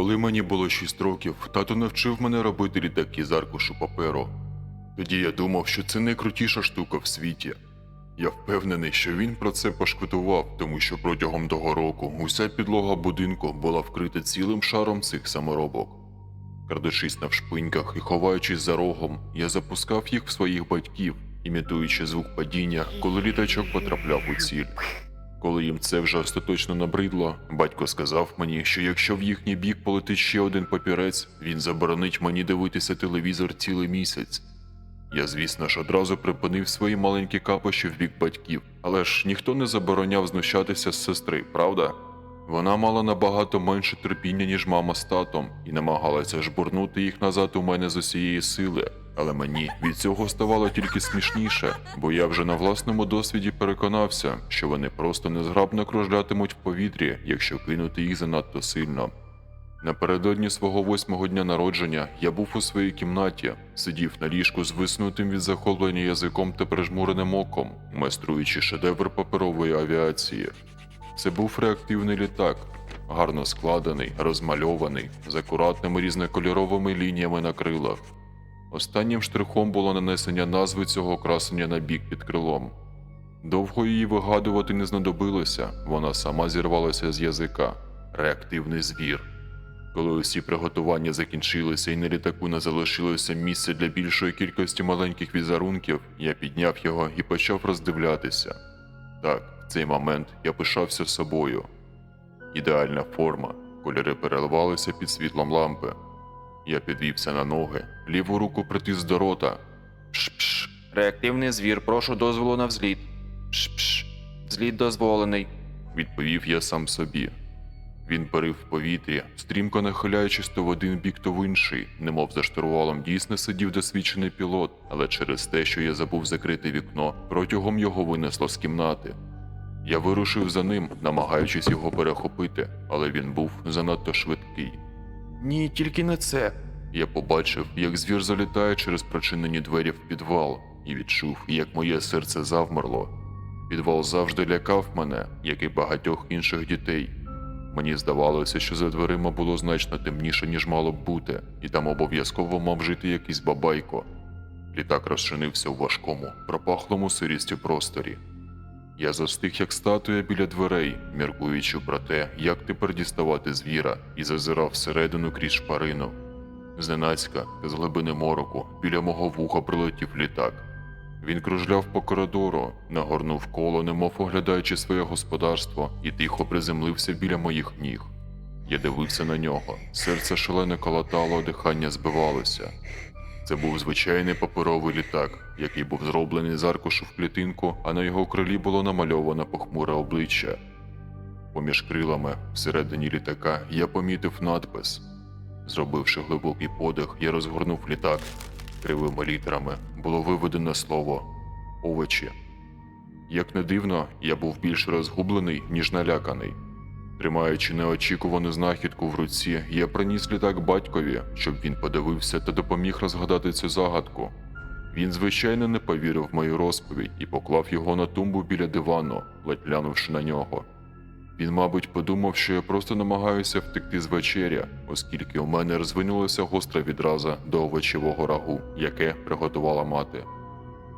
Коли мені було 6 років, тато навчив мене робити літаки з аркушу паперу. Тоді я думав, що це найкрутіша штука в світі. Я впевнений, що він про це пошкодував, тому що протягом того року уся підлога будинку була вкрита цілим шаром цих саморобок. Крадучись навшпиньках і ховаючись за рогом, я запускав їх в своїх батьків, імітуючи звук падіння, коли літачок потрапляв у ціль. Коли їм це вже остаточно набридло, батько сказав мені, що якщо в їхній бік полетить ще один папірець, він заборонить мені дивитися телевізор цілий місяць. Я, звісно ж, одразу припинив свої маленькі капощі в бік батьків, але ж ніхто не забороняв знущатися з сестри, правда? Вона мала набагато менше терпіння, ніж мама з татом, і намагалася жбурнути їх назад у мене з усієї сили. Але мені від цього ставало тільки смішніше, бо я вже на власному досвіді переконався, що вони просто незграбно кружлятимуть в повітрі, якщо кинути їх занадто сильно. Напередодні свого восьмого дня народження я був у своїй кімнаті, сидів на ліжку з виснутим від захоплення язиком та прижмуреним оком, майструючи шедевр паперової авіації. Це був реактивний літак, гарно складений, розмальований, з акуратними різнокольоровими лініями на крилах. Останнім штрихом було нанесення назви цього красення на бік під крилом. Довго її вигадувати не знадобилося, вона сама зірвалася з язика. Реактивний звір. Коли усі приготування закінчилися і на літаку не залишилося місця для більшої кількості маленьких візерунків, я підняв його і почав роздивлятися. Так, в цей момент я пишався собою. Ідеальна форма, кольори переливалися під світлом лампи. Я підвівся на ноги, ліву руку притис до рота. Пш-пш. Реактивний звір, прошу дозволу на взліт. Пш-пш. Взліт дозволений. відповів я сам собі. Він парив в повітрі, стрімко нахиляючись то в один бік, то в інший, немов за штурвалом дійсно сидів досвідчений пілот, але через те, що я забув закрити вікно, протягом його винесло з кімнати. Я вирушив за ним, намагаючись його перехопити, але він був занадто швидкий. Ні, тільки не це. Я побачив, як звір залітає через прочинені двері в підвал, і відчув, як моє серце завмерло. Підвал завжди лякав мене, як і багатьох інших дітей. Мені здавалося, що за дверима було значно темніше, ніж мало б бути, і там обов'язково мав жити якийсь бабайко. Літак розчинився у важкому, пропахлому сирістю просторі. Я застиг як статуя біля дверей, міркуючи про те, як тепер діставати звіра, і зазирав всередину крізь шпарину. Зненацька, з глибини мороку, біля мого вуха прилетів літак. Він кружляв по коридору, нагорнув коло, немов оглядаючи своє господарство, і тихо приземлився біля моїх ніг. Я дивився на нього, серце шалено колотало, дихання збивалося. Це був звичайний паперовий літак, який був зроблений з аркушу в клітинку, а на його крилі було намальовано похмуре обличчя. Поміж крилами, всередині літака, я помітив надпис. Зробивши глибокий подих, я розгорнув літак. Кривими літерами було виведено слово овочі. Як не дивно, я був більш розгублений, ніж наляканий. Тримаючи неочікувану знахідку в руці, я приніс літак батькові, щоб він подивився та допоміг розгадати цю загадку. Він, звичайно, не повірив в мою розповідь і поклав його на тумбу біля дивану, ледь глянувши на нього. Він, мабуть, подумав, що я просто намагаюся втекти з вечеря, оскільки у мене розвинулася гостра відраза до овочевого рагу, яке приготувала мати.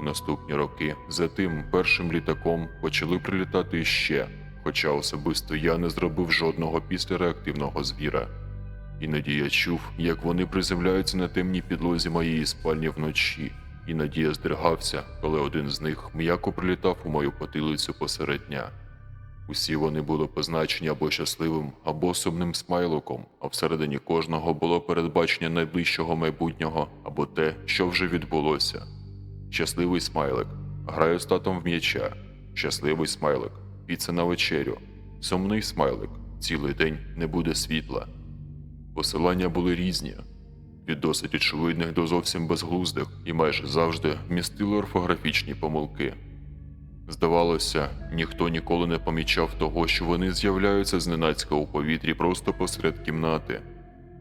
У наступні роки за тим першим літаком почали прилітати ще, хоча особисто я не зробив жодного після реактивного звіра. Іноді я чув, як вони приземляються на темній підлозі моєї спальні вночі. Іноді я здригався, коли один з них м'яко прилітав у мою потилицю посеред дня. Усі вони були позначені або щасливим, або сумним смайликом, а всередині кожного було передбачення найближчого майбутнього або те, що вже відбулося. Щасливий смайлик. Граю з татом в м'яча. Щасливий смайлик. Піца на вечерю. Сумний смайлик. Цілий день не буде світла. Посилання були різні. Від досить очевидних до зовсім безглуздих і майже завжди містили орфографічні помилки. Здавалося, ніхто ніколи не помічав того, що вони з'являються зненацька у повітрі просто посеред кімнати.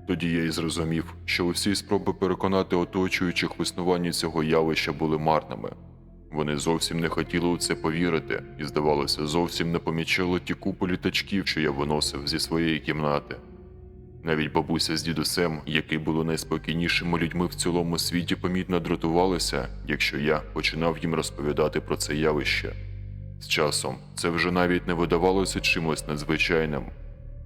Тоді я й зрозумів, що усі спроби переконати оточуючих в існуванні цього явища були марними. Вони зовсім не хотіли у це повірити і, здавалося, зовсім не помічали ті купи літачків, що я виносив зі своєї кімнати. Навіть бабуся з дідусем, які були найспокійнішими людьми в цілому світі, помітно дратувалися, якщо я починав їм розповідати про це явище. З часом це вже навіть не видавалося чимось надзвичайним.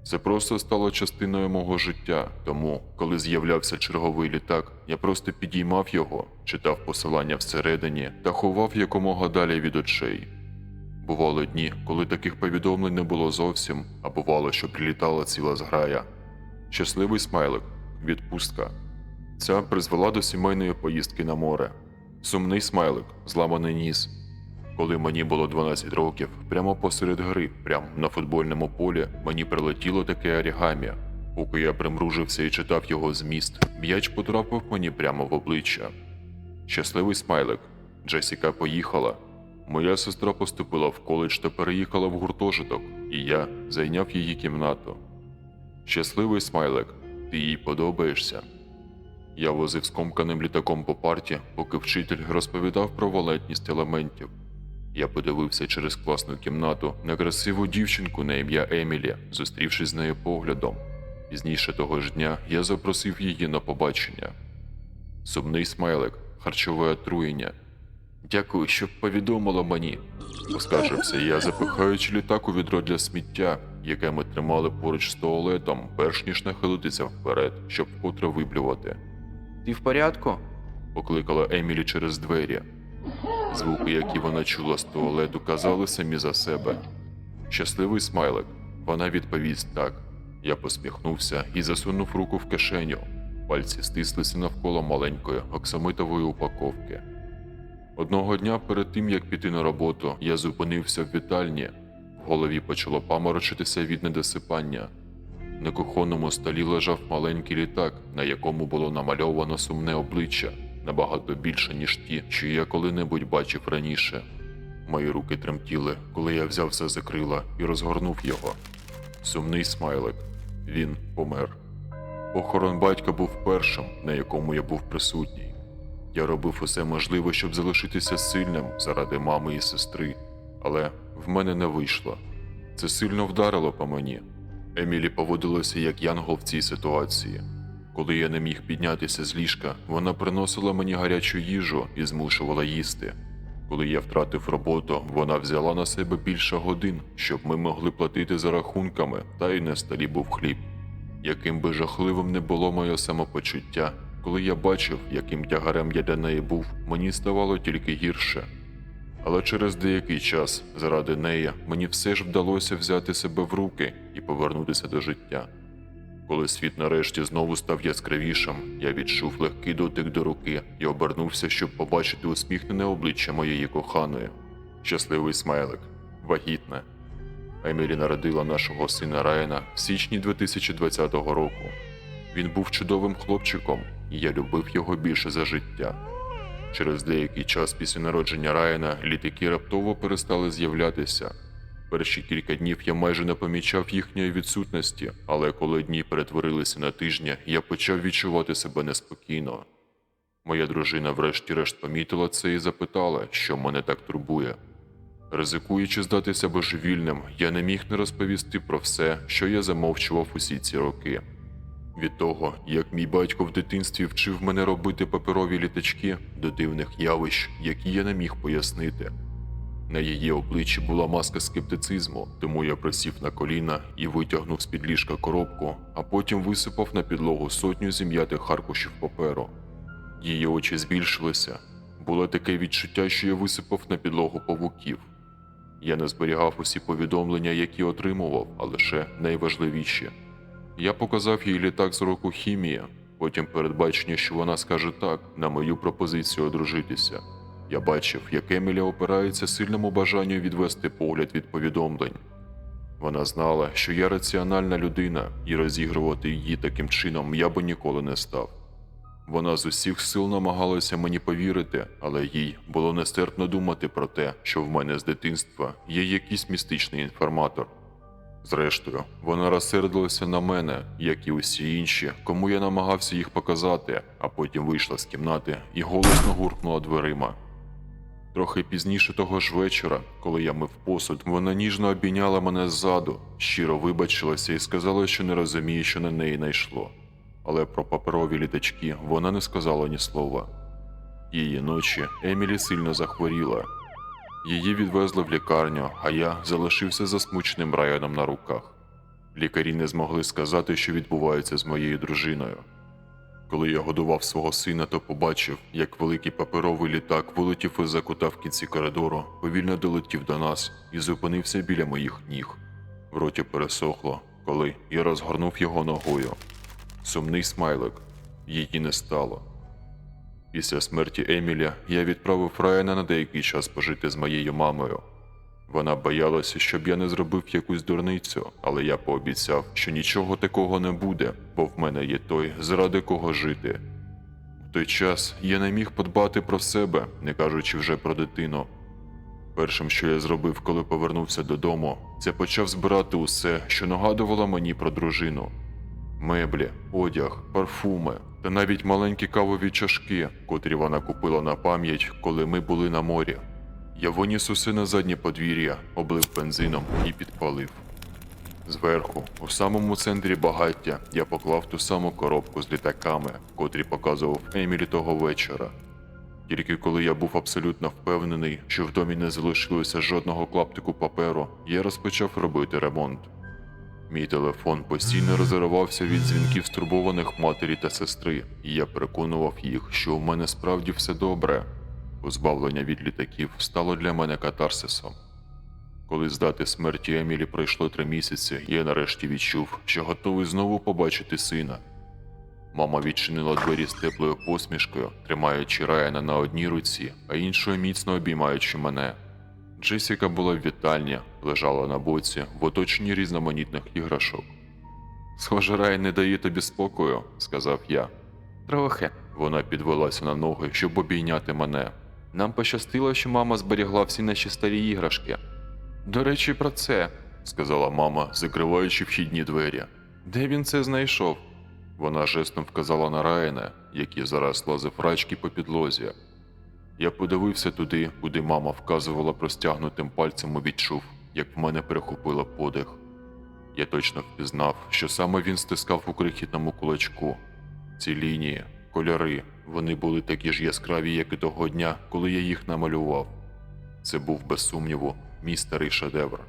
Це просто стало частиною мого життя, тому, коли з'являвся черговий літак, я просто підіймав його, читав посилання всередині та ховав якомога далі від очей. Бували дні, коли таких повідомлень не було зовсім, а бувало, що прилітала ціла зграя. Щасливий смайлик, відпустка. Ця призвела до сімейної поїздки на море. Сумний смайлик, зламаний ніс. Коли мені було 12 років, прямо посеред гри, прямо на футбольному полі, мені прилетіло таке орігамі. Поки я примружився і читав його зміст, м'яч потрапив мені прямо в обличчя. Щасливий смайлик. Джесіка поїхала. Моя сестра поступила в коледж та переїхала в гуртожиток, і я зайняв її кімнату. Щасливий смайлик, ти їй подобаєшся. Я возив скомканим літаком по парті, поки вчитель розповідав про валентність елементів. Я подивився через класну кімнату на красиву дівчинку на ім'я Емілі, зустрівшись з нею поглядом. Пізніше того ж дня я запросив її на побачення. Сумний смайлик, харчове отруєння. Дякую, що повідомила мені. Поскаржився я, запихаючи літак у відро для сміття, яке ми тримали поруч з туалетом, перш ніж нахилитися вперед, щоб вкотре виблювати. Ти в порядку? Покликала Емілі через двері. Звуки, які вона чула з туалету, казали самі за себе. Щасливий смайлик. Вона відповість так. Я посміхнувся і засунув руку в кишеню. Пальці стислися навколо маленької оксамитової упаковки. Одного дня перед тим, як піти на роботу, я зупинився в вітальні. В голові почало паморочитися від недосипання. На кухонному столі лежав маленький літак, на якому було намальовано сумне обличчя, набагато більше, ніж ті, що я коли-небудь бачив раніше. Мої руки тремтіли, коли я взявся за крила і розгорнув його. Сумний смайлик. Він помер. Похорон батька був першим, на якому я був присутній. Я робив усе можливе, щоб залишитися сильним заради мами і сестри, але в мене не вийшло. Це сильно вдарило по мені. Емілі поводилася як янгол в цій ситуації. Коли я не міг піднятися з ліжка, вона приносила мені гарячу їжу і змушувала їсти. Коли я втратив роботу, вона взяла на себе більше годин, щоб ми могли платити за рахунками, та й на столі був хліб. Яким би жахливим не було моє самопочуття, коли я бачив, яким тягарем я для неї був, мені ставало тільки гірше. Але через деякий час, заради неї, мені все ж вдалося взяти себе в руки і повернутися до життя. Коли світ нарешті знову став яскравішим, я відчув легкий дотик до руки і обернувся, щоб побачити усміхнене обличчя моєї коханої. Щасливий смайлик, вагітна. Емілі народила нашого сина Райана в січні 2020 року. Він був чудовим хлопчиком, і я любив його більше за життя. Через деякий час після народження Райана літаки раптово перестали з'являтися. Перші кілька днів я майже не помічав їхньої відсутності, але коли дні перетворилися на тижні, я почав відчувати себе неспокійно. Моя дружина врешті-решт помітила це і запитала, що мене так турбує. Ризикуючи здатися божевільним, я не міг не розповісти про все, що я замовчував усі ці роки. Від того, як мій батько в дитинстві вчив мене робити паперові літачки до дивних явищ, які я не міг пояснити. На її обличчі була маска скептицизму, тому я присів на коліна і витягнув з-під ліжка коробку, а потім висипав на підлогу сотню зім'ятих аркушів паперу. Її очі збільшилися. Було таке відчуття, що я висипав на підлогу павуків. Я не зберігав усі повідомлення, які отримував, а лише найважливіші. Я показав їй літак з року хімія, потім передбачення, що вона скаже так на мою пропозицію одружитися. Я бачив, як Емілі опирається сильному бажанню відвести погляд від повідомлень. Вона знала, що я раціональна людина, і розігрувати її таким чином я би ніколи не став. Вона з усіх сил намагалася мені повірити, але їй було нестерпно думати про те, що в мене з дитинства є якийсь містичний інформатор. Зрештою, вона розсердилася на мене, як і усі інші, кому я намагався їх показати, а потім вийшла з кімнати і голосно гуркнула дверима. Трохи пізніше того ж вечора, коли я мив посуд, вона ніжно обійняла мене ззаду, щиро вибачилася і сказала, що не розуміє, що на неї найшло. Але про паперові літачки вона не сказала ні слова. Її ночі Емілі сильно захворіла. Її відвезли в лікарню, а я залишився засмученим Райаном на руках. Лікарі не змогли сказати, що відбувається з моєю дружиною. Коли я годував свого сина, то побачив, як великий паперовий літак вилетів із-за кута в кінці коридору, повільно долетів до нас і зупинився біля моїх ніг. В роті пересохло, коли я розгорнув його ногою. Сумний смайлик, її не стало. Після смерті Еміля я відправив Райана на деякий час пожити з моєю мамою. Вона боялася, щоб я не зробив якусь дурницю, але я пообіцяв, що нічого такого не буде, бо в мене є той, заради кого жити. В той час я не міг подбати про себе, не кажучи вже про дитину. Першим, що я зробив, коли повернувся додому, це почав збирати усе, що нагадувало мені про дружину: меблі, одяг, парфуми та навіть маленькі кавові чашки, котрі вона купила на пам'ять, коли ми були на морі. Я виніс усе на заднє подвір'я, облив бензином і підпалив. Зверху, у самому центрі багаття, я поклав ту саму коробку з літаками, котрі показував Емілі того вечора. Тільки коли я був абсолютно впевнений, що в домі не залишилося жодного клаптику паперу, я розпочав робити ремонт. Мій телефон постійно розривався від дзвінків стурбованих матері та сестри, і я переконував їх, що у мене справді все добре. Позбавлення від літаків стало для мене катарсисом. Коли з дати смерті Емілі пройшло три місяці, я нарешті відчув, що готовий знову побачити сина. Мама відчинила двері з теплою посмішкою, тримаючи Райана на одній руці, а іншою міцно обіймаючи мене. Джесіка була в вітальні, лежала на боці в оточенні різноманітних іграшок. Схоже, Райан не дає тобі спокою, сказав я. Трохи. Вона підвелася на ноги, щоб обійняти мене. Нам пощастило, що мама зберігла всі наші старі іграшки. До речі, про це. сказала мама, закриваючи вхідні двері. Де він це знайшов? Вона жестом вказала на Райана, який зараз лазив рачки по підлозі. Я подивився туди, куди мама вказувала простягнутим пальцем і відчув, як в мене перехопило подих. Я точно впізнав, що саме він стискав у крихітному кулачку. Ці лінії, кольори, вони були такі ж яскраві, як і того дня, коли я їх намалював. Це був, без сумніву, мій старий шедевр.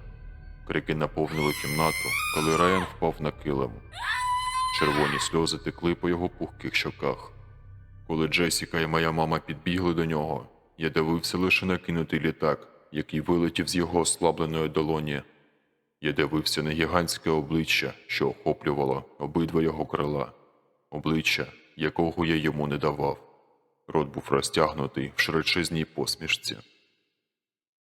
Крики наповнили кімнату, коли Райан впав на килим. Червоні сльози текли по його пухких щоках. Коли Джесіка і моя мама підбігли до нього, я дивився лише на кинутий літак, який вилетів з його ослабленої долоні. Я дивився на гігантське обличчя, що охоплювало обидва його крила, обличчя, якого я йому не давав. Рот був розтягнутий в широчезній посмішці.